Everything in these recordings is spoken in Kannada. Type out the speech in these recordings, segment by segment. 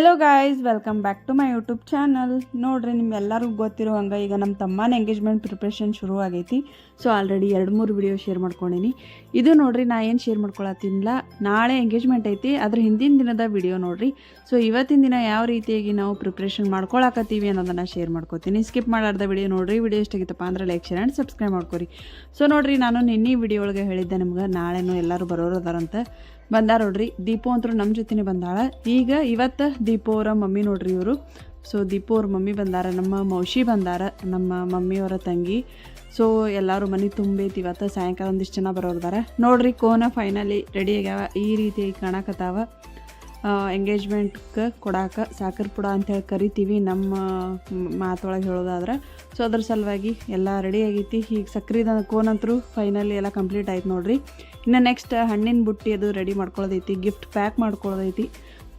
Hello guys welcome back to my YouTube channel ನೋಡ್ರಿ, ನಿಮ್ಮೆಲ್ಲರಿಗೂ ಗೊತ್ತಿರೋ ಹಂಗೆ ಈಗ ನಮ್ಮ ತಮ್ಮನ ಎಂಗೇಜ್ಮೆಂಟ್ ಪ್ರಿಪ್ರೇಷನ್ ಶುರು ಆಗೈತಿ ಸೊ ಆಲ್ರೆಡಿ ಎರಡು ಮೂರು ವಿಡಿಯೋ ಶೇರ್ ಮಾಡ್ಕೊಂಡೀನಿ. ಇದು ನೋಡ್ರಿ, ನಾ ಏನು ಶೇರ್ ಮಾಡ್ಕೊಳತ್ತಿಲ್ಲ ನಾಳೆ ಎಂಗೇಜ್ಮೆಂಟ್ ಐತಿ, ಅದ್ರ ಹಿಂದಿನ ದಿನದ ವಿಡಿಯೋ ನೋಡ್ರಿ. ಸೊ ಇವತ್ತಿನ ದಿನ ಯಾವ ರೀತಿಯಾಗಿ ನಾವು ಪ್ರಿಪ್ರೇಷನ್ ಮಾಡ್ಕೊಳಕತ್ತೀವಿ ಅನ್ನೋದನ್ನು ಶೇರ್ ಮಾಡ್ಕೋತೀನಿ. ಸ್ಕಿಪ್ ಮಾಡಾರ್ದ ವಿಡಿಯೋ ನೋಡ್ರಿ ವಿಡಿಯೋ ಎಷ್ಟಾಗಿತ್ತಪ್ಪ ಅಂದ್ರೆ ಲೈಕ್ ಶೇರ್ ಆ್ಯಂಡ್ ಸಬ್ಸ್ಕ್ರೈಬ್ ಮಾಡ್ಕೊರಿ. ಸೊ ನೋಡ್ರಿ, ನಾನು ನಿನ್ನೆ ವಿಡಿಯೋ ಒಳಗೆ ಹೇಳಿದ್ದೆ ನಿಮ್ಗೆ, ನಾಳೆನೂ ಎಲ್ಲರೂ ಬರೋರು ಅದಾರಂತ. ಬಂದಾರ ನೋಡ್ರಿ, ದೀಪೋ ಅಂತೂ ನಮ್ಮ ಜೊತೆನೇ ಬಂದಾಳ. ಈಗ ಇವತ್ತು ದೀಪೋ ಅವರ ಮಮ್ಮಿ ನೋಡ್ರಿ ಇವರು. ಸೊ ದೀಪು ಅವ್ರ ಮಮ್ಮಿ ಬಂದಾರ, ನಮ್ಮ ಮೌಶಿ ಬಂದಾರ, ನಮ್ಮ ಮಮ್ಮಿಯವರ ತಂಗಿ. ಸೊ ಎಲ್ಲರೂ ಮನೆ ತುಂಬೈತಿ. ಇವತ್ತು ಸಾಯಂಕಾಲ ಒಂದಿಷ್ಟು ಜನ ಬರೋರ್ದಾರ ನೋಡ್ರಿ, ಕೋನ ಫೈನಲಿ ರೆಡಿ ಆಗ್ಯಾವ. ಈ ರೀತಿ ಕಾಣಕತ್ತಾವ. ಎಂಗೇಜ್ಮೆಂಟ್ಗೆ ಕೊಡಾಕ ಸಾಕರ್ ಪುಡ ಅಂತೇಳಿ ಕರಿತೀವಿ ನಮ್ಮ ಮಾತೊಳಗೆ ಹೇಳೋದಾದ್ರೆ. ಸೊ ಅದ್ರ ಸಲುವಾಗಿ ಎಲ್ಲ ರೆಡಿ ಆಗೈತಿ. ಈಗ ಸಕ್ರಿದ ಕೋನಂತರೂ ಫೈನಲಿ ಎಲ್ಲ ಕಂಪ್ಲೀಟ್ ಆಯ್ತು ನೋಡ್ರಿ. ಇನ್ನು ನೆಕ್ಸ್ಟ್ ಹಣ್ಣಿನ ಬುಟ್ಟಿ ಅದು ರೆಡಿ ಮಾಡ್ಕೊಳ್ಳೋದೈತಿ ಗಿಫ್ಟ್ ಪ್ಯಾಕ್ ಮಾಡ್ಕೊಳ್ಳೋದೈತಿ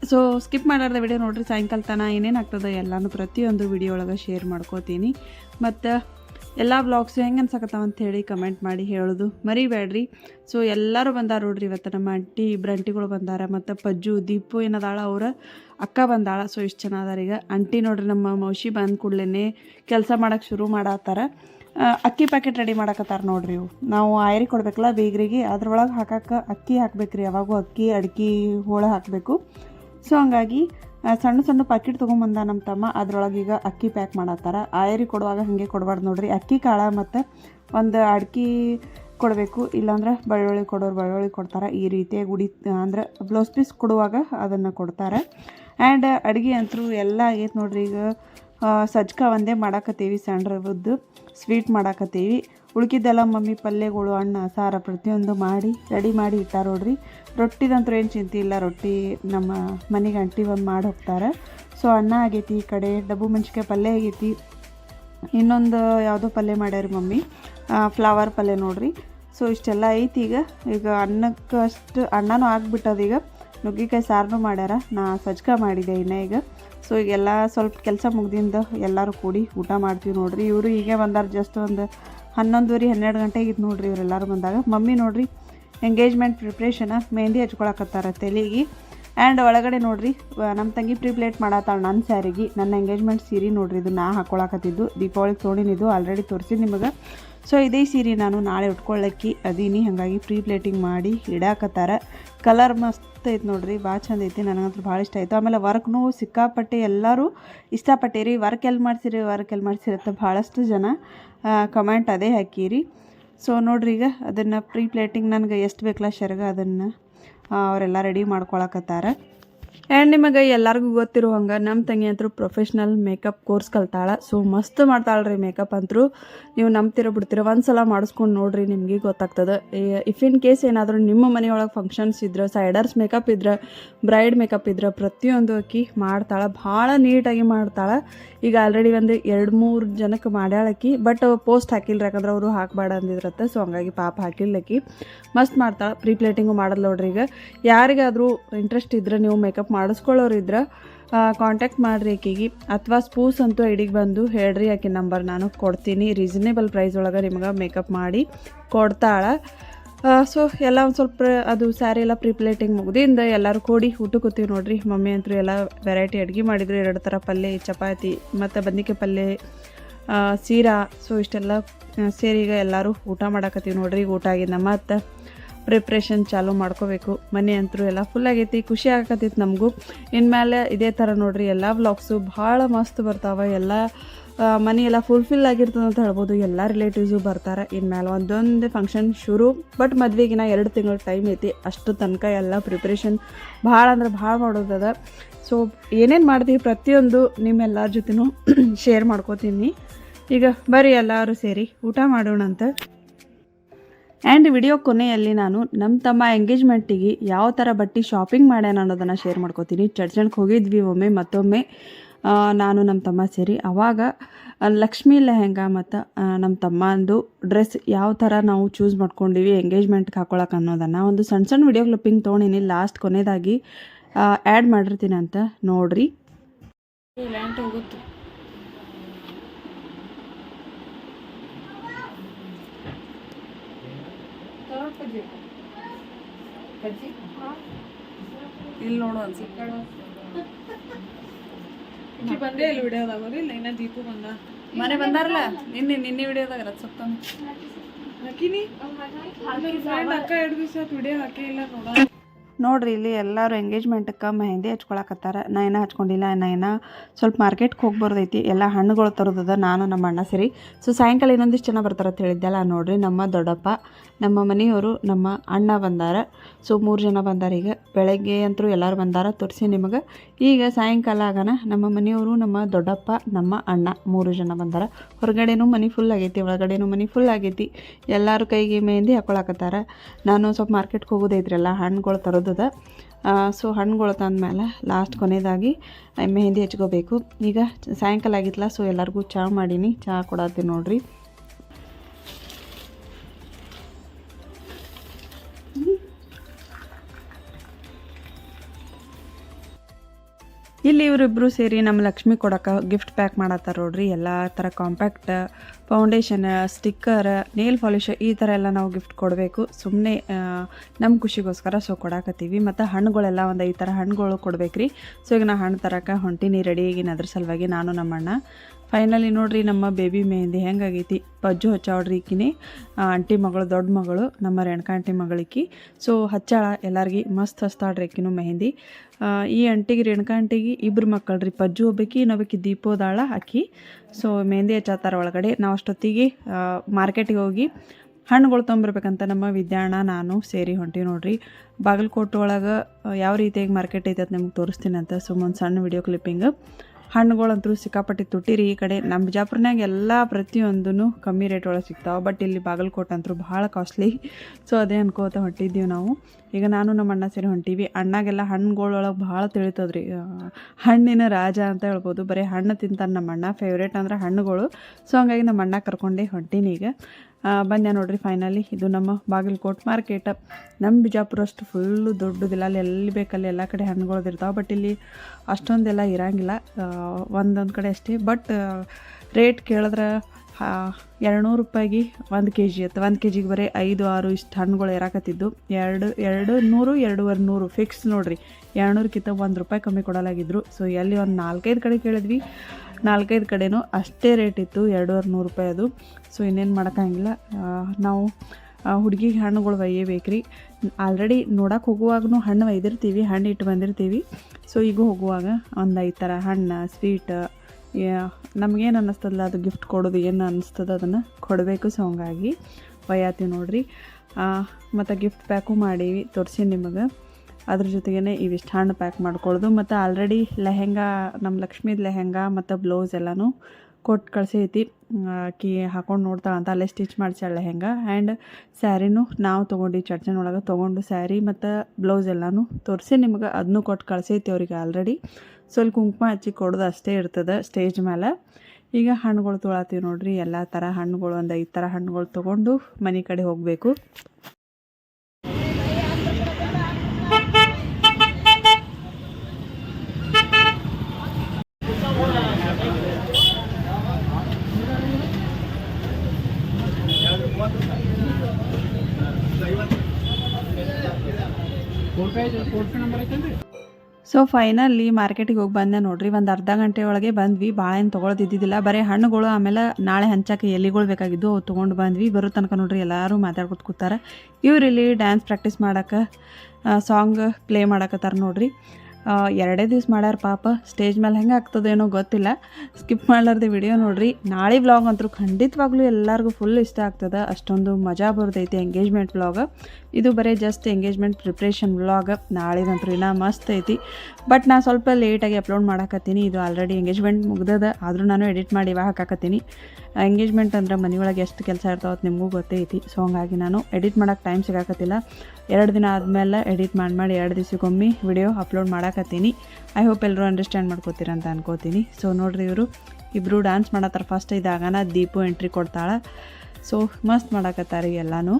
ಸೊ ಸ್ಕಿಪ್ ಮಾಡಾರ್ದ ವಿಡಿಯೋ ನೋಡ್ರಿ. ಸಾಯಂಕಾಲ ತನ ಏನೇನು ಆಗ್ತದೆ ಎಲ್ಲನೂ ಪ್ರತಿಯೊಂದು ವಿಡಿಯೋ ಒಳಗೆ ಶೇರ್ ಮಾಡ್ಕೋತೀನಿ. ಮತ್ತು ಎಲ್ಲ ಬ್ಲಾಗ್ಸು ಹೆಂಗೆ ಅನ್ಸಕತ್ತಾವ ಅಂತ ಹೇಳಿ ಕಮೆಂಟ್ ಮಾಡಿ ಹೇಳೋದು. ಮರಿಬೇಡ್ರಿ. ಸೊ ಎಲ್ಲರೂ ಬಂದಾರ ನೋಡ್ರಿ ಇವತ್ತು ನಮ್ಮ ಅಂಟಿ ಇಬ್ಬರು ಅಂಟಿಗಳು ಬಂದಾರ ಮತ್ತು ಪಜ್ಜು, ದೀಪು ಏನದಾಳ ಅವ್ರ ಅಕ್ಕ ಬಂದಾಳ. ಸೊ ಇಷ್ಟು ಜನ ಈಗ. ಅಂಟಿ ನೋಡ್ರಿ ನಮ್ಮ ಮೌಶಿ ಬಂದ ಕೂಡಲೇ ಕೆಲಸ ಮಾಡೋಕೆ ಶುರು ಮಾಡತ್ತಾರ. ಅಕ್ಕಿ ಪ್ಯಾಕೆಟ್ ರೆಡಿ ಮಾಡಕತ್ತಾರ ನೋಡ್ರಿ ಇವು. ನಾವು ಆಯರಿ ಕೊಡಬೇಕಲ್ಲ ಬೇಗರಿಗೆ, ಅದ್ರೊಳಗೆ ಹಾಕಕ್ಕೆ ಅಕ್ಕಿ ಹಾಕ್ಬೇಕ್ರಿ. ಯಾವಾಗೂ ಅಕ್ಕಿ, ಅಡಿಕೆ, ಹೋಳ ಹಾಕಬೇಕು. ಸೊ ಹಂಗಾಗಿ ಸಣ್ಣ ಸಣ್ಣ ಪ್ಯಾಕೆಟ್ ತೊಗೊಂಬಂದ ನಮ್ಮ ತಮ್ಮ. ಅದ್ರೊಳಗೆ ಈಗ ಅಕ್ಕಿ ಪ್ಯಾಕ್ ಮಾಡತ್ತಾರ. ಆಯರಿ ಕೊಡುವಾಗ ಹಾಗೆ ಕೊಡಬಾರ್ದು ನೋಡ್ರಿ. ಅಕ್ಕಿ ಕಾಳ ಮತ್ತು ಒಂದು ಅಡ್ಕೆ ಕೊಡಬೇಕು. ಇಲ್ಲಾಂದ್ರೆ ಬೆಳ್ಳುಳ್ಳಿ ಕೊಡೋರು ಬೆಳ್ಳುಳ್ಳಿ ಕೊಡ್ತಾರೆ. ಈ ರೀತಿಯಾಗಿ ಉಡಿ, ಅಂದ್ರೆ ಬ್ಲೌಸ್ ಪೀಸ್ ಕೊಡುವಾಗ ಅದನ್ನು ಕೊಡ್ತಾರೆ. ಆ್ಯಂಡ್ ಅಡುಗೆ ಅಂತೂ ಎಲ್ಲ ಆಗೈತೆ ನೋಡ್ರಿ ಈಗ. ಸಜ್ಕ ಒಂದೇ ಮಾಡಾಕತ್ತೀವಿ ಸಣ್ಣ ಸ್ವೀಟ್ ಮಾಡಾಕತ್ತೀವಿ. ಉಳ್ಕಿದ್ದೆಲ್ಲ ಮಮ್ಮಿ ಪಲ್ಯಗಳು ಅಣ್ಣ ಸಾರ ಪ್ರತಿಯೊಂದು ಮಾಡಿ ರೆಡಿ ಮಾಡಿ ಇಟ್ಟಾರ ನೋಡ್ರಿ. ರೊಟ್ಟಿದಂತೂ ಏನು ಚಿಂತೆ ಇಲ್ಲ, ರೊಟ್ಟಿ ನಮ್ಮ ಮನೆಗೆ ಅಂಟಿ ಒಂದು ಮಾಡಿ ಹೋಗ್ತಾರೆ. ಸೊ ಅನ್ನ ಆಗೈತಿ ಈ ಕಡೆ, ಡಬ್ಬು ಮೆಣಸಿಕಾಯಿ ಪಲ್ಯ ಆಗೈತಿ. ಇನ್ನೊಂದು ಯಾವುದೋ ಪಲ್ಯ ಮಾಡ್ಯಾರ ಮಮ್ಮಿ ಫ್ಲವರ್ ಪಲ್ಯ ನೋಡ್ರಿ. ಸೊ ಇಷ್ಟೆಲ್ಲ ಐತಿ ಈಗ. ಈಗ ಅನ್ನಕ್ಕೆ ಅಷ್ಟು ಅನ್ನನೂ ಆಗಿಬಿಟ್ಟದು ಈಗ. ನುಗ್ಗಿಕಾಯಿ ಸಾರನು ಮಾಡ್ಯಾರ. ನಾ ಸಜ್ಕ ಮಾಡಿದೆ ಇನ್ನ ಈಗ. ಸೊ ಈಗೆಲ್ಲ ಸ್ವಲ್ಪ ಕೆಲಸ ಮುಗ್ದಿಂದ ಎಲ್ಲರೂ ಕೂಡಿ ಊಟ ಮಾಡ್ತೀವಿ ನೋಡ್ರಿ. ಇವರು ಹೀಗೆ ಬಂದಾರ ಜಸ್ಟ್ ಒಂದು ಹನ್ನೊಂದುವರೆ, ಹನ್ನೆರಡು ಗಂಟೆಗೆ ಇದು ನೋಡ್ರಿ ಇವರೆಲ್ಲರೂ ಬಂದಾಗ. ಮಮ್ಮಿ ನೋಡ್ರಿ ಎಂಗೇಜ್ಮೆಂಟ್ ಪ್ರಿಪ್ರೇಷನ ಮೆಹಂದಿ ಹಚ್ಕೊಳಕತ್ತಾರ ತಲೆಗೆ. ಆ್ಯಂಡ್ ಒಳಗಡೆ ನೋಡ್ರಿ ನಮ್ಮ ತಂಗಿ ಪ್ರಿಪ್ಲೇಟ್ ಮಾಡತ್ತಾಳ ನನ್ನ ಸ್ಯಾರಿಗೆ. ನನ್ನ ಎಂಗೇಜ್ಮೆಂಟ್ ಸೀರೆ ನೋಡ್ರಿ, ಇದು ನಾ ಹಾಕೊಳಕತ್ತಿದ್ದು. ದೀಪಾವಳಿಗೆ ತೋಣಿನಿದು ಆಲ್ರೆಡಿ ತೋರಿಸಿ ನಿಮಗೆ. ಸೊ ಇದೇ ಸೀರೆ ನಾನು ನಾಳೆ ಉಟ್ಕೊಳ್ಳೋಕ್ಕೆ ಅದೀನಿ. ಹಾಗಾಗಿ ಪ್ರೀ ಪ್ಲೇಟಿಂಗ್ ಮಾಡಿ ಇಡಾಕತ್ತಾರ. ಕಲರ್ ಮಸ್ತ್ ಐತೆ ನೋಡ್ರಿ. ಭಾಳ ಚಂದ ಐತಿ. ನನಗಂತೂ ಭಾಳ ಇಷ್ಟ ಆಯಿತು. ಆಮೇಲೆ ವರ್ಕ್ನು ಸಿಕ್ಕಾಪಟ್ಟೆ ಎಲ್ಲರೂ ಇಷ್ಟಪಟ್ಟಿರಿ ವರ್ಕ್ ಎಲ್ಲಿ ಮಾಡ್ಸಿರಿ? ವರ್ಕ್ ಎಲ್ಲಿ ಮಾಡ್ಸಿರಿ ಅಂತ ಭಾಳಷ್ಟು ಜನ ಕಮೆಂಟ್ ಅದೇ ಹಾಕಿರಿ. ಸೊ ನೋಡ್ರಿ ಈಗ ಅದನ್ನು ಪ್ರೀ ಪ್ಲೇಟಿಂಗ್ ನನಗೆ ಎಷ್ಟು ಬೇಕಲ್ಲ ಶರ್ಗ ಅದನ್ನು ಅವರೆಲ್ಲ ರೆಡಿ ಮಾಡ್ಕೊಳಕತ್ತಾರ. ಆ್ಯಂಡ್ ನಿಮಗೆ ಎಲ್ಲರಿಗೂ ಗೊತ್ತಿರೋ ಹಂಗೆ ನಮ್ಮ ತಂಗಿ ಅಂತೂ ಪ್ರೊಫೆಷ್ನಲ್ ಮೇಕಪ್ ಕೋರ್ಸ್ ಕಲ್ತಾಳೆ. ಸೊ ಮಸ್ತ್ ಮಾಡ್ತಾಳೆ ರೀ ಮೇಕಪ್ ಅಂತರೂ. ನೀವು ನಂಬ್ತಿರೋ ಬಿಡ್ತೀರ. ಒಂದು ಸಲ ಮಾಡಿಸ್ಕೊಂಡು ನೋಡ್ರಿ ನಿಮಗೆ ಗೊತ್ತಾಗ್ತದೆ. ಇಫ್ ಇನ್ ಕೇಸ್ ಏನಾದರೂ ನಿಮ್ಮ ಮನೆಯೊಳಗೆ ಫಂಕ್ಷನ್ಸ್ ಇದ್ರೆ ಸೈಡರ್ಸ್ ಮೇಕಪ್ ಇದ್ರೆ ಬ್ರೈಡ್ ಮೇಕಪ್ ಇದ್ರೆ, ಪ್ರತಿಯೊಂದು ಅಕ್ಕಿ ಮಾಡ್ತಾಳೆ. ಭಾಳ ನೀಟಾಗಿ ಮಾಡ್ತಾಳೆ. ಈಗ ಆಲ್ರೆಡಿ ಒಂದು ಎರಡು ಮೂರು ಜನಕ್ಕೆ ಮಾಡ್ಯಾಳಕ್ಕಿ ಬಟ್ ಪೋಸ್ಟ್ ಹಾಕಿಲ್ಲ ಯಾಕಂದ್ರೆ ಅವರು ಹಾಕಬೇಡ ಅಂದಿದ್ರತ್ತೆ. ಸೊ ಹಂಗಾಗಿ ಪಾಪ ಹಾಕಿಲ್ಲಕ್ಕಿ ಮಸ್ತ್ ಮಾಡ್ತಾಳೆ. ಪ್ರೀ ಪ್ಲೇಟಿಂಗು ಮಾಡೋದು ನೋಡ್ರಿ ಈಗ. ಯಾರಿಗಾದರೂ ಇಂಟ್ರೆಸ್ಟ್ ಇದ್ರೆ ನೀವು ಮೇಕಪ್ ಮಾಡಿಸ್ಕೊಳ್ಳೋರು ಇದ್ರೆ ಕಾಂಟ್ಯಾಕ್ಟ್ ಮಾಡಿರಿ ಆಕಿಗೆ. ಅಥವಾ ಸ್ಪೂಸ್ ಅಂತೂ ಐಡಿಗೆ ಬಂದು ಹೇಳ್ರಿ ಆಕೆ ನಂಬರ್ ನಾನು ಕೊಡ್ತೀನಿ. ರೀಸನೇಬಲ್ ಪ್ರೈಸ್ ಒಳಗೆ ನಿಮ್ಗೆ ಮೇಕಪ್ ಮಾಡಿ ಕೊಡ್ತಾಳೆ. ಸೊ ಎಲ್ಲ ಒಂದು ಸ್ವಲ್ಪ ಅದು ಸ್ಯಾರಿ ಎಲ್ಲ ಪ್ರಿಪ್ಲೇಟಿಂಗ್ ಮುಗಿದಿಂದ ಎಲ್ಲರೂ ಕೂಡಿ ಊಟಕ್ಕೆ ಕೂತೀವಿ ನೋಡ್ರಿ. ಮಮ್ಮಿ ಅಂತೂ ಎಲ್ಲ ವೆರೈಟಿ ಅಡುಗೆ ಮಾಡಿದ್ರು. ಎರಡು ಥರ ಪಲ್ಯ ಚಪಾತಿ, ಮತ್ತು ಬದ್ನಿಕಾಯಿ ಪಲ್ಯ ಸೀರಾ. ಸೊ ಇಷ್ಟೆಲ್ಲ ಸೇರಿ ಈಗ ಎಲ್ಲರೂ ಊಟ ಮಾಡಾಕತ್ತೀವಿ ನೋಡ್ರಿ. ಊಟ ಆಗಿಂದ ಮತ್ತು ಪ್ರಿಪ್ರೇಷನ್ ಚಾಲೂ ಮಾಡ್ಕೋಬೇಕು. ಮನೆ ಅಂತರೂ ಎಲ್ಲ ಫುಲ್ ಆಗೈತಿ, ಖುಷಿ ಆಗಕತ್ತೈತಿ ನಮಗೂ. ಇನ್ಮೇಲೆ ಇದೇ ಥರ ನೋಡ್ರಿ, ಎಲ್ಲ ವ್ಲಾಗ್ಸು ಭಾಳ ಮಸ್ತ್ ಬರ್ತಾವೆ, ಎಲ್ಲ ಮನೆ ಎಲ್ಲ ಫುಲ್ಫಿಲ್ ಆಗಿರ್ತದೆ ಅಂತ ಹೇಳ್ಬೋದು. ಎಲ್ಲ ರಿಲೇಟಿವ್ಸು ಬರ್ತಾರೆ. ಇನ್ಮೇಲೆ ಒಂದೊಂದು ಫಂಕ್ಷನ್ ಶುರು ಬಟ್ ಮದುವೆಗಿನ ಎರಡು ತಿಂಗಳ ಟೈಮ್ ಐತಿ. ಅಷ್ಟು ತನಕ ಎಲ್ಲ ಪ್ರಿಪ್ರೇಷನ್ ಭಾಳ ಅಂದ್ರೆ ಭಾಳ ಮಾಡೋದದ. ಸೊ ಏನೇನು ಮಾಡ್ತೀವಿ ಪ್ರತಿಯೊಂದು ನಿಮ್ಮೆಲ್ಲರ ಜೊತೆನೂ ಶೇರ್ ಮಾಡ್ಕೋತೀನಿ. ಈಗ ಬರ್ರಿ ಎಲ್ಲರೂ ಸೇರಿ, ಊಟ ಮಾಡೋಣಂತ. ಆ್ಯಂಡ್ ವಿಡಿಯೋ ಕೊನೆಯಲ್ಲಿ ನಾನು ನಮ್ಮ ತಮ್ಮ ಎಂಗೇಜ್ಮೆಂಟಿಗೆ ಯಾವ ಥರ ಬಟ್ಟೆ ಶಾಪಿಂಗ್ ಮಾಡ್ಯಾನ ಅನ್ನೋದನ್ನು ಶೇರ್ ಮಾಡ್ಕೋತೀನಿ. ಚರ್ಚಣ್ಗೆ ಹೋಗಿದ್ವಿ, ಒಮ್ಮೆ ಮತ್ತೊಮ್ಮೆ ನಾನು ನಮ್ಮ ತಮ್ಮ ಸೇರಿ. ಅವಾಗ ಲಕ್ಷ್ಮೀ ಲೆಹೆಂಗಾ ಮತ್ತು ನಮ್ಮ ತಮ್ಮಂದು ಡ್ರೆಸ್ ಯಾವ ಥರ ನಾವು ಚೂಸ್ ಮಾಡ್ಕೊಂಡಿವಿ ಎಂಗೇಜ್ಮೆಂಟ್ಗೆ ಹಾಕೊಳಕ್ಕೆ ಅನ್ನೋದನ್ನು ಒಂದು ಸಣ್ಣ ಸಣ್ಣ ವಿಡಿಯೋ ಕ್ಲಿಪ್ಪಿಂಗ್ ತೊಗೊಂಡಿನಿ. ಲಾಸ್ಟ್ ಕೊನೆಯದಾಗಿ ಆ್ಯಡ್ ಮಾಡಿರ್ತೀನಿ ಅಂತ ನೋಡ್ರಿ. ಇಲ್ಲಿ ನೋಡು ಅನ್ಸುತ್ತೆ. ಈಕಿ ಬಂದೇ ಇಲ್ಲಿ ವಿಡಿಯೋದಾಗ ಇಲ್ಲ ಇನ್ನ ದೀಪು ಬಂದ. ಮನೆ ಬಂದಾರಲ್ಲ ನಿನ್ನೆ ನಿನ್ನೆ ವಿಡಿಯೋದಾಗ ರತ್ಸಪ್ತ ಹಾಕಿನಿ ಫ್ರೆಂಡ್ ಅಕ್ಕ ಎರಡು ದಿವಸ ವಿಡಿಯೋ ಹಾಕೇ ಇಲ್ಲ ನೋಡ. ನೋಡ್ರಿ ಇಲ್ಲಿ ಎಲ್ಲರೂ ಎಂಗೇಜ್ಮೆಂಟ್ಗೆ ಮೆಹಂದಿ ಹಚ್ಕೊಳಕತ್ತಾರ. ನಾ ಏನ ಹಚ್ಕೊಂಡಿಲ್ಲ ನಾ ಏನೋ ಸ್ವಲ್ಪ ಮಾರ್ಕೆಟ್ಗೆ ಹೋಗಿ ಬರೋದೈತಿ ಎಲ್ಲ ಹಣ್ಣುಗಳು ತರೋದದ ನಾನು ನಮ್ಮ ಅಣ್ಣ ಸೇರಿ. ಸೊ ಸಾಯಂಕಾಲ ಇನ್ನೊಂದಿಷ್ಟು ಜನ ಬರ್ತಾರಂತ ಅಂತ ಹೇಳಿದ್ದೆಲ್ಲ ನೋಡ್ರಿ ನಮ್ಮ ದೊಡ್ಡಪ್ಪ. ನಮ್ಮ ಮನೆಯವರು ನಮ್ಮ ಅಣ್ಣ ಬಂದಾರ. ಸೊ, ಮೂರು ಜನ ಬಂದಾರ ಈಗ. ಬೆಳಗ್ಗೆ ಅಂತರೂ ಎಲ್ಲರೂ ಬಂದಾರ. ತೋರಿಸಿ ನಿಮಗೆ. ಈಗ ಸಾಯಂಕಾಲ ಆಗನ ನಮ್ಮ ಮನೆಯವರು, ನಮ್ಮ ದೊಡ್ಡಪ್ಪ, ನಮ್ಮ ಅಣ್ಣ ಮೂರು ಜನ ಬಂದಾರ. ಹೊರಗಡೆನೂ ಮನೆ ಫುಲ್ ಆಗೈತಿ, ಒಳಗಡೆನೂ ಮನೆ ಫುಲ್ ಆಗೈತಿ. ಎಲ್ಲರೂ ಕೈಗೆ ಮೆಹಂದಿ ಹಾಕೊಳಕತ್ತಾರ. ನಾನು ಸ್ವಲ್ಪ ಮಾರ್ಕೆಟ್ಗೆ ಹೋಗೋದೈತ್ರಲ್ಲ ಹಣ್ಣುಗಳು ತರೋದದ ಸೊ, ಹಣ್ಣುಗಳು ತಂದಮೇಲೆ ಲಾಸ್ಟ್ ಕೊನೆಯದಾಗಿ ಮೆಹಂದಿ ಹಚ್ಕೋಬೇಕು. ಈಗ ಸಾಯಂಕಾಲ ಆಗಿತ್ತಲ್ಲ, ಸೊ ಎಲ್ಲರಿಗೂ ಚಹಾ ಮಾಡೀನಿ. ಚಹಾ ಕೊಡತ್ತೀನಿ ನೋಡ್ರಿ. ಇಲ್ಲಿ ಇವರಿಬ್ಬರು ಸೇರಿ ನಮ್ಮ ಲಕ್ಷ್ಮಿ ಕೊಡಕ್ಕೆ ಗಿಫ್ಟ್ ಪ್ಯಾಕ್ ಮಾಡತ್ತಾರ ನೋಡ್ರಿ. ಎಲ್ಲ ಥರ compact foundation, sticker, nail polish ಈ ಥರ ಎಲ್ಲ ನಾವು ಗಿಫ್ಟ್ ಕೊಡಬೇಕು. ಸುಮ್ಮನೆ ನಮ್ಮ ಖುಷಿಗೋಸ್ಕರ ಸೊ ಕೊಡಾಕತ್ತೀವಿ. ಮತ್ತು ಹಣ್ಣುಗಳೆಲ್ಲ ಒಂದು ಈ ಥರ ಹಣ್ಣುಗಳು ಕೊಡ್ಬೇಕ್ರಿ. ಸೊ ಈಗ ನಾ ಹಣ್ಣು ತರಕ್ಕೆ ಹೊಂಟಿನಿ ರೆಡಿ ಈಗಿನ ಅದ್ರ ಸಲುವಾಗಿ ನಾನು ನಮ್ಮ ಅಣ್ಣ. ಫೈನಲಿ ನೋಡ್ರಿ ನಮ್ಮ ಬೇಬಿ ಮೆಹಂದಿ ಹೆಂಗಾಗೈತಿ? ಪಜ್ಜು ಹಚ್ಚಾವ್ರಿ ಈಕಿನಿ. ಆಂಟಿ ಮಗಳು, ದೊಡ್ಡ ಮಗಳು, ನಮ್ಮ ರೇಣುಕಾ ಆಂಟಿ ಮಗಳಿಕಿ. ಸೊ ಹಚ್ಚಾಳ ಎಲ್ಲರಿಗೆ ಮಸ್ತ್ ಹಚ್ತಾಳ್ರಿ ಆಕಿನೂ ಮೆಹಂದಿ ಈ ಆಂಟಿಗೆ, ರೇಣುಕಾ ಆಂಟಿಗೆ ಮಕ್ಕಳು ರೀ ಪಜ್ಜು ಒಬ್ಬಕಿ, ಇನ್ನೊಬ್ಬಕಿ ದೀಪೋದಾಳ ಆಕಿ. ಸೊ ಮೆಹಂದಿ ಹಚ್ಚಾತಾರ ಒಳಗಡೆ ನಾವು ಅಷ್ಟೊತ್ತಿಗೆ ಮಾರ್ಕೆಟಿಗೆ ಹೋಗಿ ಹಣ್ಣುಗಳು ತೊಗೊಂಬರ್ಬೇಕಂತ ನಮ್ಮ ವಿದ್ಯಾಣ ನಾನು ಸೇರಿ ಹೊಂಟಿವಿ ನೋಡ್ರಿ. ಬಾಗಲಕೋಟೆ ಒಳಗೆ ಯಾವ ರೀತಿಯಾಗಿ ಮಾರ್ಕೆಟ್ ಐತೆ ಅಂತ ನಿಮ್ಗೆ ತೋರಿಸ್ತೀನಿ ಅಂತ ಸೊ ಒಂದು ಸಣ್ಣ ವಿಡಿಯೋ ಕ್ಲಿಪ್ಪಿಂಗ್ ಹಣ್ಣುಗಳಂತೂ ಸಿಕ್ಕಾಪಟ್ಟಿ ತುಟ್ಟಿರಿ ಈ ಕಡೆ. ನಮ್ಮ ಬಿಜಾಪುರ್ನಾಗ ಎಲ್ಲ ಪ್ರತಿಯೊಂದೂ ಕಮ್ಮಿ ರೇಟ್ ಒಳಗೆ ಸಿಗ್ತಾವೆ ಬಟ್ ಇಲ್ಲಿ ಬಾಗಲಕೋಟೆ ಅಂತೂ ಭಾಳ ಕಾಸ್ಟ್ಲಿ ಸೊ ಅದೇ ಅನ್ಕೋತ ಹೊಟ್ಟಿದ್ದೀವಿ ನಾವು. ಈಗ ನಾನು ನಮ್ಮ ಅಣ್ಣ ಸೇರಿ ಹೊಂಟೀವಿ. ಅಣ್ಣಾಗೆಲ್ಲ ಹಣ್ಣುಗಳೊಳಗೆ ಭಾಳ ತಿಳಿತದ್ರಿ. ಹಣ್ಣಿನ ರಾಜ ಅಂತ ಹೇಳ್ಬೋದು. ಬರೀ ಹಣ್ಣು ತಿಂತಾನೆ ನಮ್ಮ ಅಣ್ಣ. ಫೇವ್ರೇಟ್ ಅಂದ್ರೆ ಹಣ್ಣುಗಳು. ಸೊ ಹಂಗಾಗಿ ನಮ್ಮ ಅಣ್ಣ ಕರ್ಕೊಂಡೇ ಹೊಂಟೀನಿ ಈಗ. ಬಂದೆ ನೋಡ್ರಿ ಫೈನಲಿ ಇದು ನಮ್ಮ ಬಾಗಲಕೋಟ್ ಮಾರ್ಕೆಟ್ ನಮ್ಮ ಬಿಜಾಪುರ ಅಷ್ಟು ಫುಲ್ಲು ದೊಡ್ಡದಿಲ್ಲ. ಅಲ್ಲಿ ಎಲ್ಲಿ ಬೇಕಲ್ಲಿ ಎಲ್ಲ ಕಡೆ ಹಣ್ಣುಗಳದಿರ್ತಾವೆ ಬಟ್ ಇಲ್ಲಿ ಅಷ್ಟೊಂದೆಲ್ಲ ಇರೋಂಗಿಲ್ಲ. ಒಂದೊಂದು ಕಡೆ ಅಷ್ಟೇ. ಬಟ್ ರೇಟ್ ಕೇಳಿದ್ರೆ ಎರಡುನೂರು ರೂಪಾಯಿಗೆ ಒಂದು ಕೆ ಜಿ ಇತ್ತು. ಒಂದು ಕೆ ಜಿಗೆ ಬರೀ ಐದು, ಆರು ಇಷ್ಟು ಹಣ್ಣುಗಳು ಇರಾಕತ್ತಿದ್ದು ಎರಡು ಎರಡು ನೂರು ಎರಡೂವರೆ ನೂರು ಫಿಕ್ಸ್ ನೋಡಿರಿ. ಎರಡುನೂರಕ್ಕಿಂತ ಒಂದು ರೂಪಾಯಿ ಕಮ್ಮಿ ಕೊಡಲಾಗಿದ್ರು. ಸೊ ಎಲ್ಲಿ ಒಂದು ನಾಲ್ಕೈದು ಕಡೆ ಕೇಳಿದ್ವಿ. ನಾಲ್ಕೈದು ಕಡೆನೂ ಅಷ್ಟೇ ರೇಟ್ ಇತ್ತು, ಎರಡೂವರೆ ನೂರು ರೂಪಾಯಿ ಅದು. ಸೊ ಇನ್ನೇನು ಮಾಡೋಕ್ಕಾಗಿಲ್ಲ. ನಾವು ಹುಡುಗಿಗೆ ಹಣ್ಣುಗಳು ಒಯ್ಯಬೇಕ್ರಿ. ಆಲ್ರೆಡಿ ನೋಡೋಕೆ ಹೋಗುವಾಗೂ ಹಣ್ಣು ಒಯ್ದಿರ್ತೀವಿ, ಹಣ್ಣು ಇಟ್ಟು ಬಂದಿರ್ತೀವಿ. ಸೊ ಈಗ ಹೋಗುವಾಗ ಒಂದು ಐದು ಥರ ಹಣ್ಣು ಸ್ವೀಟ್ ನಮಗೇನು ಅನ್ನಿಸ್ತದಲ್ಲ, ಅದು ಗಿಫ್ಟ್ ಕೊಡೋದು ಏನು ಅನ್ನಿಸ್ತದ ಅದನ್ನು ಕೊಡಬೇಕು ಸೊ ಹಂಗಾಗಿ ಒಯ್ಯಾತೀವಿ ನೋಡ್ರಿ. ಮತ್ತು ಗಿಫ್ಟ್ ಪ್ಯಾಕು ಮಾಡೀವಿ ತೋರಿಸಿ ನಿಮಗೆ. ಅದ್ರ ಜೊತೆಗೇ ಇವಿಷ್ಟು ಹಣ್ಣು ಪ್ಯಾಕ್ ಮಾಡ್ಕೊಳ್ಳೋದು ಮತ್ತು ಆಲ್ರೆಡಿ ಲೆಹೆಂಗಾ ನಮ್ಮ ಲಕ್ಷ್ಮೀದ ಲೆಹೆಂಗಾ ಮತ್ತು ಬ್ಲೌಸ್ ಎಲ್ಲನೂ ಕೊಟ್ಟು ಕಳಿಸೈತಿ ಆಕಿ ಹಾಕೊಂಡು ನೋಡ್ತಾಳೆ ಅಂತ ಅಲ್ಲೇ ಸ್ಟಿಚ್ ಮಾಡಿಸ್ಯಾಳ ಲೆಹೆಂಗಾ. ಆ್ಯಂಡ್ ಸ್ಯಾರಿನೂ ನಾವು ತೊಗೊಂಡು ಚರ್ಚನ್ ಒಳಗೆ ತೊಗೊಂಡು ಸ್ಯಾರಿ ಮತ್ತು ಬ್ಲೌಸ್ ಎಲ್ಲನೂ ತೋರಿಸಿ ನಿಮ್ಗೆ ಅದನ್ನೂ ಕೊಟ್ಟು ಕಳಿಸೈತಿ ಅವ್ರಿಗೆ ಆಲ್ರೆಡಿ ಸ್ವಲ್ಪ ಕುಂಕುಮ ಹಚ್ಚಿ ಕೊಡೋದು ಅಷ್ಟೇ ಇರ್ತದೆ ಸ್ಟೇಜ್ ಮೇಲೆ ಈಗ ಹಣ್ಣುಗಳು ತೊಗೊಳತ್ತೀವಿ ನೋಡಿರಿ, ಎಲ್ಲ ಥರ ಹಣ್ಣುಗಳು, ಒಂದು ಐದು ಥರ ಹಣ್ಣುಗಳು ತೊಗೊಂಡು ಮನೆ ಕಡೆ ಹೋಗಬೇಕು. ಸೊ ಫೈನಲಿ ಮಾರ್ಕೆಟಿಗೆ ಹೋಗಿ ಬಂದೆ ನೋಡ್ರಿ. ಒಂದು ಅರ್ಧ ಗಂಟೆ ಒಳಗೆ ಬಂದ್ವಿ. ಭಾಳ ಏನು ತೊಗೊಳೋದಿದ್ದಿದ್ದಿಲ್ಲ ಬರೀ ಹಣ್ಣುಗಳು ಆಮೇಲೆ ನಾಳೆ ಹಂಚಕ್ಕೆ ಎಲ್ಲಿಗಳು ಬೇಕಾಗಿದ್ದು ಅವು ತೊಗೊಂಡು ಬಂದ್ವಿ. ಬರೋ ತನಕ ನೋಡ್ರಿ ಎಲ್ಲರೂ ಮಾತಾಡ್ಕೊತ ಕೂತಾರೆ. ಇವ್ರು ಡ್ಯಾನ್ಸ್ ಪ್ರಾಕ್ಟೀಸ್ ಮಾಡಕ್ಕೆ ಸಾಂಗ್ ಪ್ಲೇ ಮಾಡಕತ್ತಾರ ನೋಡ್ರಿ. ಎರಡೇ ದಿವ್ಸ ಮಾಡ್ಯಾರ ಪಾಪ. ಸ್ಟೇಜ್ ಮೇಲೆ ಹೆಂಗೆ ಆಗ್ತದೇನೋ ಗೊತ್ತಿಲ್ಲ. ಸ್ಕಿಪ್ ಮಾಡ್ಲಾರ್ದು ವಿಡಿಯೋ ನೋಡ್ರಿ. ನಾಳೆ ವ್ಲಾಗ್ ಅಂತೂ ಖಂಡಿತವಾಗ್ಲೂ ಎಲ್ಲರಿಗೂ ಫುಲ್ ಇಷ್ಟ ಆಗ್ತದೆ. ಅಷ್ಟೊಂದು ಮಜಾ ಬರ್ತೈತಿ ಎಂಗೇಜ್ಮೆಂಟ್ ವ್ಲಾಗ್ ಇದು ಬರೀ ಜಸ್ಟ್ ಎಂಗೇಜ್ಮೆಂಟ್ ಪ್ರಿಪ್ರೇಷನ್ ವ್ಲಾಗ್ ನಾಳೆದಂತೂ ಇನ್ನೂ ಮಸ್ತ್ ಐತಿ. ಬಟ್ ನಾ ಸ್ವಲ್ಪ ಲೇಟಾಗಿ ಅಪ್ಲೋಡ್ ಮಾಡಾಕತ್ತೀನಿ. ಇದು ಆಲ್ರೆಡಿ ಎಂಗೇಜ್ಮೆಂಟ್ ಮುಗ್ದದ. ಆದರೂ ನಾನು ಎಡಿಟ್ ಮಾಡಿ ಇವಾಗ ಹಾಕಾಕತ್ತೀನಿ. ಎಂಗೇಜ್ಮೆಂಟ್ ಅಂದ್ರೆ ಮನೆಯೊಳಗೆ ಎಷ್ಟು ಕೆಲಸ ಇರ್ತಾವತ್ತು ನಿಮಗೂ ಗೊತ್ತೇ ಐತಿ ಸೊ ಹಂಗಾಗಿ ನಾನು ಎಡಿಟ್ ಮಾಡೋಕ್ಕೆ ಟೈಮ್ ಸಿಗಾಕತ್ತಿಲ್ಲ. ಎರಡು ದಿನ ಆದಮೇಲೆ ಎಡಿಟ್ ಮಾಡಿ ಮಾಡಿ ಎರಡು ದಿವಸಕ್ಕೊಮ್ಮೆ ವಿಡಿಯೋ ಅಪ್ಲೋಡ್ ಮಾಡಾಕತ್ತೀನಿ. ಐ ಹೋಪ್ ಎಲ್ಲರೂ ಅಂಡರ್ಸ್ಟ್ಯಾಂಡ್ ಮಾಡ್ಕೋತೀರ ಅಂತ ಅನ್ಕೋತೀನಿ. ಸೊ ನೋಡ್ರಿ ಇವರು. ಇಬ್ಬರು ಡ್ಯಾನ್ಸ್ ಮಾಡತ್ತಾರ. ಫಸ್ಟ್ ಇದಾಗನ ದೀಪು ಎಂಟ್ರಿ ಕೊಡ್ತಾಳೆ. ಸೊ ಮಸ್ತ್ ಮಾಡಾಕತ್ತಾರ ಎಲ್ಲನೂ.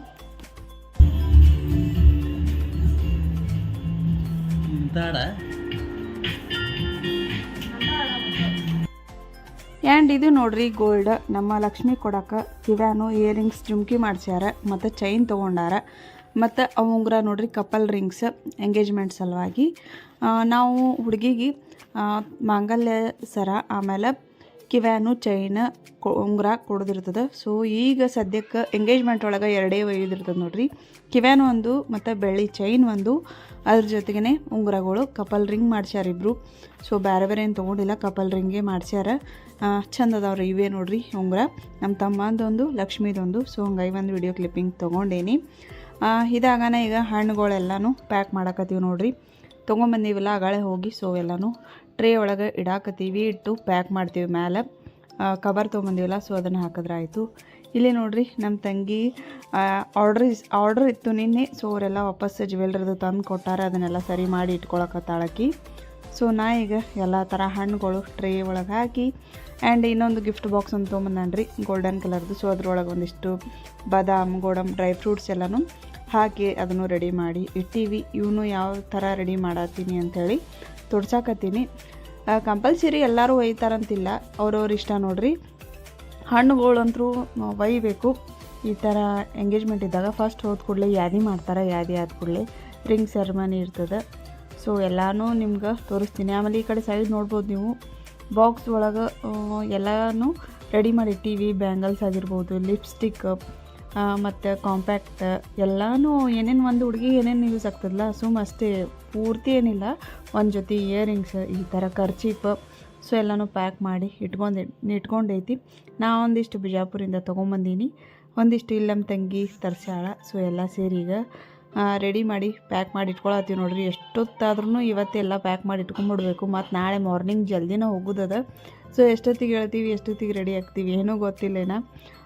ಆ್ಯಂಡ್ ಇದು ನೋಡ್ರಿ ಗೋಲ್ಡ್ ನಮ್ಮ ಲಕ್ಷ್ಮಿ ಕೊಡಕ್ಕೆ ಕಿವ್ಯಾನು ಇಯರಿಂಗ್ಸ್ ಜುಮ್ಕಿ ಮಾಡಿಸ್ಯಾರ. ಮತ್ತು ಚೈನ್ ತೊಗೊಂಡಾರ. ಮತ್ತು ಅವು ಉಂಗುರ ನೋಡ್ರಿ ಕಪಲ್ ರಿಂಗ್ಸ್ ಎಂಗೇಜ್ಮೆಂಟ್ ಸಲುವಾಗಿ. ನಾವು ಹುಡುಗಿಗೆ ಮಾಂಗಲ್ಯ ಸರ ಆಮೇಲೆ ಕಿವ್ಯಾನು ಚೈನ್ ಉಂಗುರ ಕೊಡೋದಿರ್ತದೆ. ಸೊ ಈಗ ಸದ್ಯಕ್ಕೆ ಎಂಗೇಜ್ಮೆಂಟ್ ಒಳಗೆ ಎರಡೇ ಒಯ್ದಿರ್ತದೆ ನೋಡ್ರಿ. ಕಿವ್ಯಾನು ಒಂದು ಮತ್ತು ಬೆಳ್ಳಿ ಚೈನ್ ಒಂದು. ಅದ್ರ ಜೊತೆಗೇ ಉಂಗುರಗಳು ಕಪಲ್ ರಿಂಗ್ ಮಾಡ್ಸ್ಯಾರ ಇಬ್ಬರು ಸೊ ಬೇರೆ ಬೇರೆ ಏನು ತೊಗೊಂಡಿಲ್ಲ ಕಪಲ್ ರಿಂಗೇ ಮಾಡ್ಸ್ಯಾರ. ಚಂದ ಅದಾವ್ರಿ ಇವೇ ನೋಡ್ರಿ ಉಂಗುರ. ನಮ್ಮ ತಮ್ಮಂದೊಂದು, ಲಕ್ಷ್ಮೀದೊಂದು. ಸೊ ಹಂಗಾಗಿ ಒಂದು ವಿಡಿಯೋ ಕ್ಲಿಪ್ಪಿಂಗ್ ತೊಗೊಂಡೇನಿ. ಇದಾಗನ ಈಗ ಹಣ್ಣುಗಳೆಲ್ಲನೂ ಪ್ಯಾಕ್ ಮಾಡಕತ್ತೀವಿ ನೋಡ್ರಿ. ತೊಗೊಂಬಂದೀವಲ್ಲ ಆಗಾಳೆ ಹೋಗಿ ಸೊ ಎಲ್ಲನೂ ಟ್ರೇ ಒಳಗೆ ಇಡಾಕತ್ತೀವಿ, ಇಟ್ಟು ಪ್ಯಾಕ್ ಮಾಡ್ತೀವಿ ಮೇಲೆ ಕವರ್ ತೊಗೊಂಬಂದೀವಲ್ಲ ಸೊ ಅದನ್ನು ಹಾಕಿದ್ರೆ ಆಯಿತು ಇಲ್ಲಿ ನೋಡ್ರಿ ನಮ್ಮ ತಂಗಿ ಆರ್ಡ್ರ್ ಆರ್ಡ್ರ್ ಇತ್ತು ನಿನ್ನೆ ಸೊ ಅವರೆಲ್ಲ ವಾಪಸ್ ಜ್ಯುವೆಲ್ರದು ತಂದು ಕೊಟ್ಟಾರೆ, ಅದನ್ನೆಲ್ಲ ಸರಿ ಮಾಡಿ ಇಟ್ಕೊಳಕತ್ತಾಳಕಿ. ಸೊ ನಾ ಈಗ ಎಲ್ಲ ಥರ ಹಣ್ಣುಗಳು ಟ್ರೇ ಒಳಗೆ ಹಾಕಿ ಆ್ಯಂಡ್ ಇನ್ನೊಂದು ಗಿಫ್ಟ್ ಬಾಕ್ಸ್ ಅಂತ ತೊಗೊಂಬಂದ್ರಿ ಗೋಲ್ಡನ್ ಕಲರ್ದು ಸೊ ಅದ್ರೊಳಗೆ ಒಂದಿಷ್ಟು ಬಾದಾಮ್, ಗೋಡಂಬಿ ಡ್ರೈ ಫ್ರೂಟ್ಸ್ ಎಲ್ಲನೂ. ಹಾಕಿ ಅದನ್ನು ರೆಡಿ ಮಾಡಿ ಇಟ್ಟೀವಿ. ಇವನು ಯಾವ ಥರ ರೆಡಿ ಮಾಡತ್ತೀನಿ ಅಂಥೇಳಿ ತೊಡ್ಸಾಕತ್ತೀನಿ ಕಂಪಲ್ಸರಿ ಎಲ್ಲರೂ ಒಯ್ತಾರಂತಿಲ್ಲ. ಅವ್ರವ್ರ ಇಷ್ಟ ನೋಡ್ರಿ. ಹಣ್ಣುಗಳಂತರೂ ಒಯ್ಯಬೇಕು ಈ ಥರ ಎಂಗೇಜ್ಮೆಂಟ್ ಇದ್ದಾಗ ಫಸ್ಟ್ ಹೋದ ಕೂಡಲೇ ಯಾದಿ ಮಾಡ್ತಾರೆ, ಯಾದಿ ಆದ ಕೂಡಲೇ ರಿಂಗ್ ಸೆರೆಮನಿ ಇರ್ತದೆ. ಸೊ ಎಲ್ಲನೂ ನಿಮ್ಗೆ ತೋರಿಸ್ತೀನಿ. ಆಮೇಲೆ ಈ ಕಡೆ ಸೈಡ್ ನೋಡ್ಬೋದು ನೀವು. ಬಾಕ್ಸ್ ಒಳಗೆ ಎಲ್ಲನೂ ರೆಡಿ ಮಾಡಿ ಟಿ ವಿ ಬ್ಯಾಂಗಲ್ಸ್ ಆಗಿರ್ಬೋದು ಲಿಪ್ಸ್ಟಿಕ್ ಮತ್ತು ಕಾಂಪ್ಯಾಕ್ಟ್ ಎಲ್ಲನೂ ಏನೇನು ಒಂದು ಹುಡುಗಿ ಏನೇನು ಯೂಸ್ ಆಗ್ತದಲ್ಲ ಸುಮ್ ಅಷ್ಟೇ ಪೂರ್ತಿ ಏನಿಲ್ಲ. ಒಂದು ಜೊತೆ ಇಯರಿಂಗ್ಸ್ ಈ ಥರ ಖರ್ಚೀಪ್ ಸೊ ಎಲ್ಲನೂ ಪ್ಯಾಕ್ ಮಾಡಿ ಇಟ್ಕೊಂಡು, ಇಟ್ಕೊಂಡೈತಿ. ನಾ ಒಂದಿಷ್ಟು ಬಿಜಾಪುರಿಂದ ತೊಗೊಂಬಂದೀನಿ. ಒಂದಿಷ್ಟು ಇಲ್ಲಿ ನಮ್ಮ ತಂಗಿ, ತರ್ಸ್ಯಾಳ ಸೊ ಎಲ್ಲ ಸೇರಿ ಈಗ ರೆಡಿ ಮಾಡಿ ಪ್ಯಾಕ್ ಮಾಡಿ ಇಟ್ಕೊಳತ್ತೀವಿ ನೋಡ್ರಿ. ಎಷ್ಟೊತ್ತಾದ್ರೂ ಇವತ್ತೆಲ್ಲ ಪ್ಯಾಕ್ ಮಾಡಿ ಇಟ್ಕೊಂಡ್ಬಿಡ್ಬೇಕು. ಮತ್ತು ನಾಳೆ ಮಾರ್ನಿಂಗ್ ಜಲ್ದಿನ ಹೋಗೋದದ. ಸೊ ಎಷ್ಟೊತ್ತಿಗೆ ಹೇಳ್ತೀವಿ, ಎಷ್ಟೊತ್ತಿಗೆ ರೆಡಿ ಆಗ್ತೀವಿ, ಏನೂ ಗೊತ್ತಿಲ್ಲೇನ.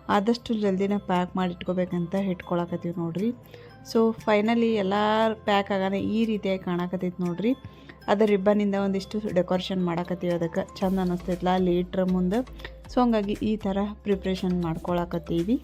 ಆದಷ್ಟು ಜಲ್ದಿನ ಪ್ಯಾಕ್ ಮಾಡಿ ಇಟ್ಕೋಬೇಕಂತ ಇಟ್ಕೊಳಕತ್ತೀವಿ ನೋಡ್ರಿ. ಸೊ ಫೈನಲಿ ಎಲ್ಲ ಪ್ಯಾಕ್ ಆಗೋಣ ಈ ರೀತಿಯಾಗಿ ಕಾಣಕತ್ತೈತಿ ನೋಡ್ರಿ. ಅದು ರಿಬ್ಬನಿಂದ ಒಂದಿಷ್ಟು ಡೆಕೋರೇಷನ್ ಮಾಡಕತ್ತೀವಿ ಅದಕ್ಕೆ. ಚಂದ ಅನ್ನಿಸ್ತೈತಲ್ಲ ಲೀಟ್ರ್ ಮುಂದೆ. ಸೊ ಹಂಗಾಗಿ ಈ ಥರ ಪ್ರಿಪ್ರೇಷನ್ ಮಾಡ್ಕೊಳಕತ್ತೀವಿ.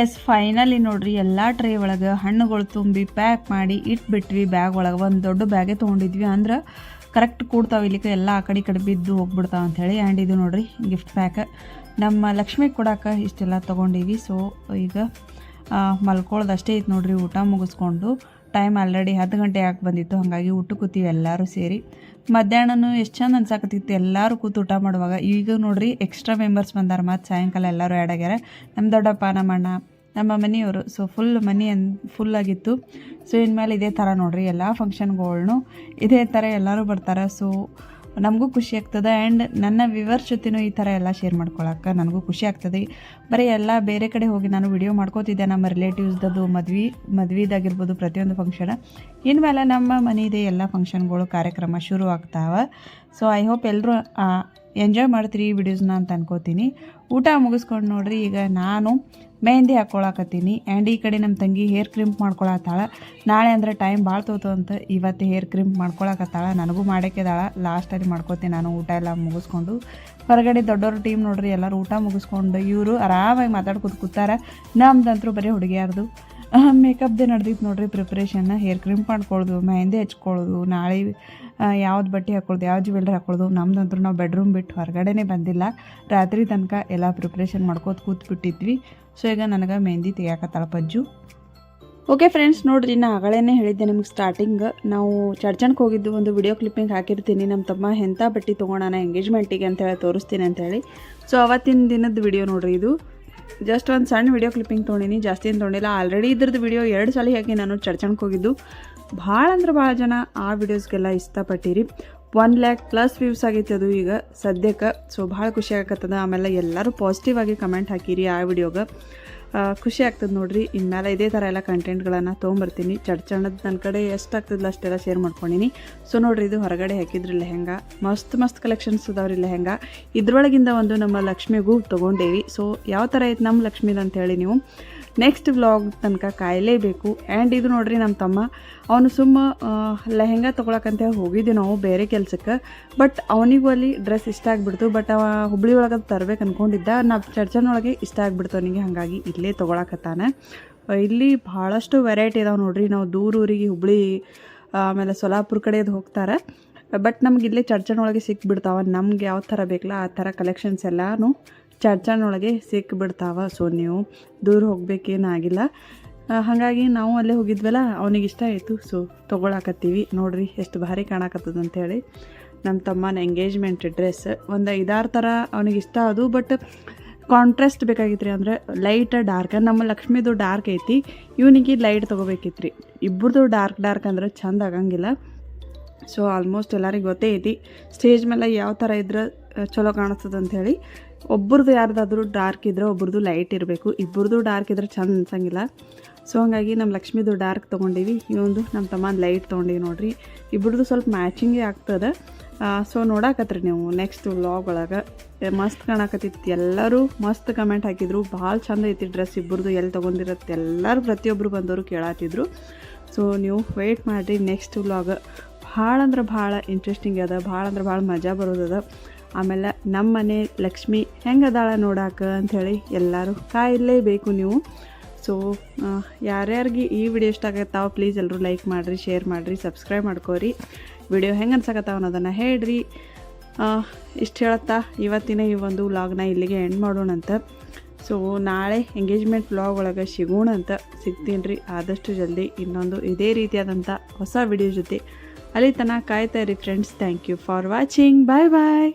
ಎಸ್ ಫೈನಲಿ ನೋಡ್ರಿ, ಎಲ್ಲ ಟ್ರೇ ಒಳಗೆ ಹಣ್ಣುಗಳು ತುಂಬಿ ಪ್ಯಾಕ್ ಮಾಡಿ ಇಟ್ಬಿಟ್ವಿ. ಬ್ಯಾಗ್ ಒಳಗೆ ಒಂದು ದೊಡ್ಡ ಬ್ಯಾಗೇ ತೊಗೊಂಡಿದ್ವಿ. ಅಂದ್ರೆ ಕರೆಕ್ಟ್ ಕೂಡ್ತಾವೆ ಇಲ್ಲಿಕ್ಕೆ ಎಲ್ಲ ಆ ಕಡೆ ಕಡೆ ಬಿದ್ದು ಹೋಗ್ಬಿಡ್ತಾವೆ ಅಂಥೇಳಿ ಆ್ಯಂಡ್ ಇದು ನೋಡ್ರಿ ಗಿಫ್ಟ್ ಪ್ಯಾಕ್ ನಮ್ಮ ಲಕ್ಷ್ಮಿ ಕೊಡಕ್ಕೆ ಇಷ್ಟೆಲ್ಲ ತೊಗೊಂಡಿವಿ ಸೊ ಈಗ ಮಲ್ಕೊಳ್ಳೋದು ಅಷ್ಟೇ ಐತೆ ನೋಡ್ರಿ ಊಟ ಮುಗಿಸ್ಕೊಂಡು. ಟೈಮ್ ಆಲ್ರೆಡಿ ಹತ್ತು ಗಂಟೆ ಯಾಕೆ ಬಂದಿತ್ತು. ಹಾಗಾಗಿ ಊಟಕ್ಕೆ ಕೂತೀವಿ ಎಲ್ಲರೂ ಸೇರಿ. ಮಧ್ಯಾಹ್ನನೂ ಎಷ್ಟು ಚಂದ ಅನ್ಸಾಕತ್ತಿತ್ತು. ಎಲ್ಲರೂ ಕೂತು ಊಟ ಮಾಡುವಾಗ, ಈಗ ನೋಡ್ರಿ ಎಕ್ಸ್ಟ್ರಾ ಮೆಂಬರ್ಸ್ ಬಂದಾರ ಮತ್ತು ಸಾಯಂಕಾಲ ಎಲ್ಲರೂ ಆ್ಯಡ್ ಆಗ್ಯಾರ. ನಮ್ಮ ದೊಡ್ಡಪ್ಪ ನಮ್ಮ ಅಣ್ಣ ನಮ್ಮ ಮನೆಯವರು ಸೊ ಫುಲ್ ಮನಿ ಅನ್ ಫುಲ್ ಆಗಿತ್ತು. ಸೊ ಇನ್ಮೇಲೆ ಇದೇ ಥರ ನೋಡ್ರಿ, ಎಲ್ಲ ಫಂಕ್ಷನ್ಗಳ್ನು ಇದೇ ಥರ ಎಲ್ಲರೂ ಬರ್ತಾರೆ. ಸೊ ನಮಗೂ ಖುಷಿ ಆಗ್ತದೆ. ಆ್ಯಂಡ್ ನನ್ನ ವಿವರ್ಸ್ ಜೊತೆನೂ ಈ ಥರ ಎಲ್ಲ ಶೇರ್ ಮಾಡ್ಕೊಳಕ್ಕೆ ನನಗೂ ಖುಷಿ ಆಗ್ತದೆ. ಬರೀ ಎಲ್ಲ ಬೇರೆ ಕಡೆ ಹೋಗಿ ನಾನು ವಿಡಿಯೋ ಮಾಡ್ಕೋತಿದ್ದೆ. ನಮ್ಮ ರಿಲೇಟಿವ್ಸ್ದದು ಮದ್ವೆ, ಮದ್ವೆದಾಗಿರ್ಬೋದು ಪ್ರತಿಯೊಂದು ಫಂಕ್ಷನ್ ಇನ್ಮೇಲೆ ನಮ್ಮ ಮನೆಯದೇ ಎಲ್ಲ ಫಂಕ್ಷನ್ಗಳು ಕಾರ್ಯಕ್ರಮ ಶುರು ಆಗ್ತಾವೆ. ಸೊ ಐ ಹೋಪ್ ಎಲ್ಲರೂ ಎಂಜಾಯ್ ಮಾಡ್ತೀರಿ ಈ ವಿಡಿಯೋಸ್ನ ಅಂತ ಅನ್ಕೋತೀನಿ. ಊಟ ಮುಗಿಸ್ಕೊಂಡು ನೋಡ್ರಿ. ಈಗ ನಾನು ಮೆಹಂದಿ ಹಾಕ್ಕೊಳಕತ್ತೀನಿ ಆ್ಯಂಡ್ ಈ ಕಡೆ ನಮ್ಮ ತಂಗಿ ಹೇರ್ ಕ್ರಿಂಪ್ ಮಾಡ್ಕೊಳತ್ತಾಳ. ನಾಳೆ ಅಂದರೆ ಟೈಮ್ ಭಾಳ ತೋತು ಅಂತ ಇವತ್ತು ಹೇರ್ ಕ್ರಿಂಪ್ ಮಾಡ್ಕೊಳಕತ್ತಾಳ. ನನಗೂ ಮಾಡಕ್ಕಿದಾಳ. ಲಾಸ್ಟಲ್ಲಿ ಮಾಡ್ಕೋತೀನಿ ನಾನು ಊಟ ಎಲ್ಲ ಮುಗಿಸ್ಕೊಂಡು. ಹೊರಗಡೆ ದೊಡ್ಡವ್ರ ಟೀಮ್ ನೋಡ್ರಿ ಎಲ್ಲರೂ ಊಟ ಮುಗಿಸ್ಕೊಂಡು ಇವರು ಆರಾಮಾಗಿ ಮಾತಾಡ್ಕೊತ ಕೂತಾರ. ನಮ್ದಂತರೂ ಬರೀ ಹುಡುಗಿಯಾರ್ದು. ಮೇಕಪ್ದೇ ನಡೆದಿತ್ತು ನೋಡ್ರಿ ಪ್ರಿಪ್ರೇಷನ್ನ ಹೇರ್ ಕ್ರೀಮ್ ಮಾಡ್ಕೊಳ್ಳೋದು ಮೆಹಂದಿ ಹಚ್ಕೊಳ್ಳೋದು ನಾಳೆ ಯಾವ್ದು ಬಟ್ಟೆ ಹಾಕೊಳ್ಳೋದು ಯಾವ ಜ್ಯುವೆಲ್ರಿ ಹಾಕೊಳ್ಳೋದು ನಮ್ದಂತೂ ನಾವು ಬೆಡ್ರೂಮ್ ಬಿಟ್ಟು ಹೊರಗಡೆನೇ ಬಂದಿಲ್ಲ. ರಾತ್ರಿ ತನಕ ಎಲ್ಲ ಪ್ರಿಪ್ರೇಷನ್ ಮಾಡ್ಕೋತ ಕೂತ್ಬಿಟ್ಟಿದ್ವಿ. ಸೊ ಈಗ ನನಗೆ ಮೆಹಂದಿ ತೆಗಿಯಾಕತ್ತಾಳ ಪಜ್ಜು. ಓಕೆ ಫ್ರೆಂಡ್ಸ್ ನೋಡ್ರಿ, ನಾ ಆಗಳೇನೆ ಹೇಳಿದ್ದೆ ನಿಮ್ಗೆ ಸ್ಟಾರ್ಟಿಂಗ್ ನಾವು ಚರ್ಚಣಕ್ಕೆ ಹೋಗಿದ್ದು, ಒಂದು ವಿಡಿಯೋ ಕ್ಲಿಪ್ಪಿಂಗ್ ಹಾಕಿರ್ತೀನಿ. ನಮ್ಮ ತಮ್ಮ ಎಂಥ ಬಟ್ಟೆ ತೊಗೊಳೋಣ ಎಂಗೇಜ್ಮೆಂಟಿಗೆ ಅಂತ ಹೇಳಿ ತೋರಿಸ್ತೀನಿ ಅಂತೇಳಿ ಸೊ ಅವತ್ತಿನ ದಿನದ ವಿಡಿಯೋ ನೋಡ್ರಿ ಇದು. ಜಸ್ಟ್ ಒಂದು ಸಣ್ಣ ವಿಡಿಯೋ ಕ್ಲಿಪ್ಪಿಂಗ್ ತೊಗೊಂಡಿನಿ, ಜಾಸ್ತಿ ಏನು ತೊಗೊಂಡಿಲ್ಲ. ಆಲ್ರೆಡಿ ಇದ್ರದ್ದು ವಿಡಿಯೋ ಎರಡು ಸಲ ಹಾಕಿ ನಾನು ಚರ್ಚಣ್ಗೆ ಹೋಗಿದ್ದು. ಭಾಳ ಅಂದ್ರೆ ಭಾಳ ಜನ ಆ ವಿಡಿಯೋಸ್ಗೆಲ್ಲ ಇಷ್ಟಪಟ್ಟಿರಿ. ಒನ್ ಲ್ಯಾಕ್ ಪ್ಲಸ್ ವ್ಯೂಸ್ ಆಗೈತೆ ಅದು ಈಗ ಸದ್ಯಕ್ಕೆ. ಸೊ ಭಾಳ ಖುಷಿ ಆಗತ್ತದ ಆಮೇಲೆ ಎಲ್ಲರೂ ಪಾಸಿಟಿವ್ ಆಗಿ ಕಮೆಂಟ್ ಹಾಕಿರಿ ಆ ವಿಡಿಯೋಗೆ ಖುಷಿ ಆಗ್ತದೆ ನೋಡ್ರಿ. ಇನ್ಮೇಲೆ ಇದೇ ಥರ ಎಲ್ಲ ಕಂಟೆಂಟ್ಗಳನ್ನು ತೊಗೊಂಬರ್ತೀನಿ. ಚಡ್ಚಣ್ಣದ ನನ್ನ ಕಡೆ ಎಷ್ಟು ಆಗ್ತದಲ್ಲ ಅಷ್ಟೆಲ್ಲ ಶೇರ್ ಮಾಡ್ಕೊಂಡಿನಿ. ಸೊ ನೋಡ್ರಿ, ಇದು ಹೊರಗಡೆ ಹಾಕಿದ್ರಿ ಹೆಂಗೆ? ಮಸ್ತ್ ಮಸ್ತ್ ಕಲೆಕ್ಷನ್ಸ್ ಅದಾವ್ರಿ ಹೆಂಗೆ? ಇದ್ರೊಳಗಿಂದ ಒಂದು ನಮ್ಮ ಲಕ್ಷ್ಮಿಗೂ ತೊಗೊಂಡೇವಿ. ಸೊ ಯಾವ ಥರ ಐತೆ ನಮ್ಮ ಲಕ್ಷ್ಮೀದಂತ ಅಂತೇಳಿ ನೀವು. ನೆಕ್ಸ್ಟ್ ವ್ಲಾಗ್ ತನಕ ಕಾಯಲೇಬೇಕು. ಆ್ಯಂಡ್ ಇದು ನೋಡ್ರಿ ನಮ್ಮ ತಮ್ಮ. ಅವನು ಸುಮ್ಮ ಲೆಹೆಂಗ ತೊಗೊಳಕಂತ ಹೋಗಿದ್ದೆ ನಾವು ಬೇರೆ ಕೆಲಸಕ್ಕೆ. ಬಟ್ ಅವನಿಗೂ ಅಲ್ಲಿ ಡ್ರೆಸ್ ಇಷ್ಟ ಆಗಿಬಿಡ್ತು. ಬಟ್ ಅವ ಹುಬ್ಳಿ ಒಳಗೆ ತರ್ಬೇಕು ಅಂದ್ಕೊಂಡಿದ್ದ ನಾವು ಚರ್ಚನೊಳಗೆ ಇಷ್ಟ ಆಗಿಬಿಡ್ತು ಅವನಿಗೆ. ಹಾಗಾಗಿ ಇಲ್ಲೇ ತೊಗೊಳಕತ್ತಾನೆ. ಇಲ್ಲಿ ಭಾಳಷ್ಟು ವೆರೈಟಿ ಇದಾವೆ ನೋಡ್ರಿ. ನಾವು ದೂರ ಊರಿಗೆ ಹುಬ್ಳಿ, ಆಮೇಲೆ ಸೊಲಾಪುರ ಕಡೆದು ಹೋಗ್ತಾರೆ. ಬಟ್ ನಮ್ಗೆ ಇಲ್ಲೇ ಚರ್ಚನೊಳಗೆ ಸಿಕ್ಬಿಡ್ತಾವ. ನಮ್ಗೆ ಯಾವ ಥರ ಬೇಕಲ್ಲ ಆ ಥರ ಕಲೆಕ್ಷನ್ಸ್ ಎಲ್ಲಾನು ಚರ್ಚನೊಳಗೆ ಸಿಕ್ಬಿಡ್ತಾವ. ಸೊ ನೀವು ದೂರ ಹೋಗ್ಬೇಕೇನಾಗಿಲ್ಲ. ಹಾಗಾಗಿ ನಾವು ಅಲ್ಲೇ ಹೋಗಿದ್ವಲ್ಲ ಅವನಿಗೆ ಇಷ್ಟ ಆಯಿತು. ಸೊ ತೊಗೊಳಕತ್ತೀವಿ. ನೋಡ್ರಿ, ಎಷ್ಟು ಭಾರಿ ಕಾಣಕತ್ತದ ಅಂತೇಳಿ. ನಮ್ಮ ತಮ್ಮನ ಎಂಗೇಜ್ಮೆಂಟ್ ಡ್ರೆಸ್ ಒಂದು ಐದಾರು ಥರ ಅವನಿಗೆ ಇಷ್ಟ ಅದು ಬಟ್ ಕಾಂಟ್ರಾಸ್ಟ್ ಬೇಕಾಗಿತ್ತು ರೀ ಅಂದರೆ ಲೈಟ್ ಡಾರ್ಕ್ ನಮ್ಮ ಲಕ್ಷ್ಮಿದು ಡಾರ್ಕ್ ಐತಿ. ಇವನಿಗೆ ಲೈಟ್ ತೊಗೋಬೇಕಿತ್ತು ರೀ ಇಬ್ಬರದು ಡಾರ್ಕ್ ಡಾರ್ಕ್ ಅಂದ್ರೆ ಚಂದ ಆಗಂಗಿಲ್ಲ. ಸೊ ಆಲ್ಮೋಸ್ಟ್ ಎಲ್ಲರಿಗೆ ಗೊತ್ತೇ ಐತಿ. ಸ್ಟೇಜ್ ಮೇಲೆ ಯಾವ ಥರ ಇದ್ರೆ, ಚಲೋ ಕಾಣಿಸ್ತದೆ ಅಂಥೇಳಿ ಒಬ್ರದ್ದು ಯಾರ್ದಾದ್ರೂ ಡಾರ್ಕ್ ಇದ್ರೆ ಒಬ್ರದ್ದು ಲೈಟ್ ಇರಬೇಕು. ಇಬ್ಬರದು ಡಾರ್ಕ್ ಇದ್ರೆ ಚಂದ ಅನ್ಸಂಗಿಲ್ಲ. ಸೊ ಹಂಗಾಗಿ ನಮ್ಮ ಲಕ್ಷ್ಮಿದು ಡಾರ್ಕ್ ತೊಗೊಂಡೀವಿ. ಇನ್ನೊಂದು ನಮ್ಮ ತಮ್ಮ ಲೈಟ್ ತೊಗೊಂಡಿವಿ ನೋಡಿರಿ. ಇಬ್ಬರದು ಸ್ವಲ್ಪ ಮ್ಯಾಚಿಂಗೇ ಆಗ್ತದೆ. ಸೊ ನೋಡಾಕತ್ರಿ ನೀವು ನೆಕ್ಸ್ಟ್ ವ್ಲಾಗ್ ಒಳಗೆ. ಮಸ್ತ್ ಕಾಣಕತ್ತಿತ್ತು ಎಲ್ಲರೂ ಮಸ್ತ್ ಕಮೆಂಟ್ ಹಾಕಿದ್ರು. ಭಾಳ ಚಂದ ಐತಿ ಡ್ರೆಸ್ ಇಬ್ಬರದು ಎಲ್ಲಿ ತೊಗೊಂಡಿರತ್ತೆ ಎಲ್ಲರೂ ಪ್ರತಿಯೊಬ್ಬರು ಬಂದವರು ಕೇಳಾತಿದ್ರು. ಸೊ ನೀವು ವೆಯ್ಟ್ ಮಾಡಿರಿ ನೆಕ್ಸ್ಟ್ ವ್ಲಾಗ್ ಭಾಳ ಅಂದ್ರೆ ಭಾಳ ಇಂಟ್ರೆಸ್ಟಿಂಗ್ ಅದ. ಭಾಳ ಅಂದ್ರೆ ಭಾಳ ಮಜಾ ಬರೋದದ. ಆಮೇಲೆ ನಮ್ಮ ಮನೆ ಲಕ್ಷ್ಮಿ ಹೆಂಗದಾಳ ನೋಡಾಕ ಅಂಥೇಳಿ ಎಲ್ಲರೂ ಕಾಯಲೇಬೇಕು ನೀವು. ಸೊ ಯಾರ್ಯಾರಿಗೆ ಈ ವಿಡಿಯೋ ಇಷ್ಟ ಆಗತ್ತಾವ ಪ್ಲೀಸ್ ಎಲ್ಲರೂ ಲೈಕ್ ಮಾಡಿರಿ ಶೇರ್ ಮಾಡಿರಿ ಸಬ್ಸ್ಕ್ರೈಬ್ ಮಾಡ್ಕೋರಿ. ವಿಡಿಯೋ ಹೆಂಗೆ ಅನ್ಸಕತ್ತಾವ ಅನ್ನೋದನ್ನು ಹೇಳ್ರಿ. ಇಷ್ಟು ಹೇಳತ್ತಾ, ಇವತ್ತಿನ ಈ ಒಂದು ವ್ಲಾಗ್ನ ಇಲ್ಲಿಗೆ ಎಂಡ್ ಮಾಡೋಣಂತ ಸೊ ನಾಳೆ ಎಂಗೇಜ್ಮೆಂಟ್ ವ್ಲಾಗ್ ಒಳಗೆ ಸಿಗೋಣ ಅಂತ ಸಿಗ್ತೀನಿ ರೀ ಆದಷ್ಟು ಜಲ್ದಿ ಇನ್ನೊಂದು ಇದೇ ರೀತಿಯಾದಂಥ ಹೊಸ ವಿಡಿಯೋ ಜೊತೆ. ಅಲ್ಲಿ ತನಕ ಕಾಯ್ತಾ ಇರಿ friends thank you for watching bye bye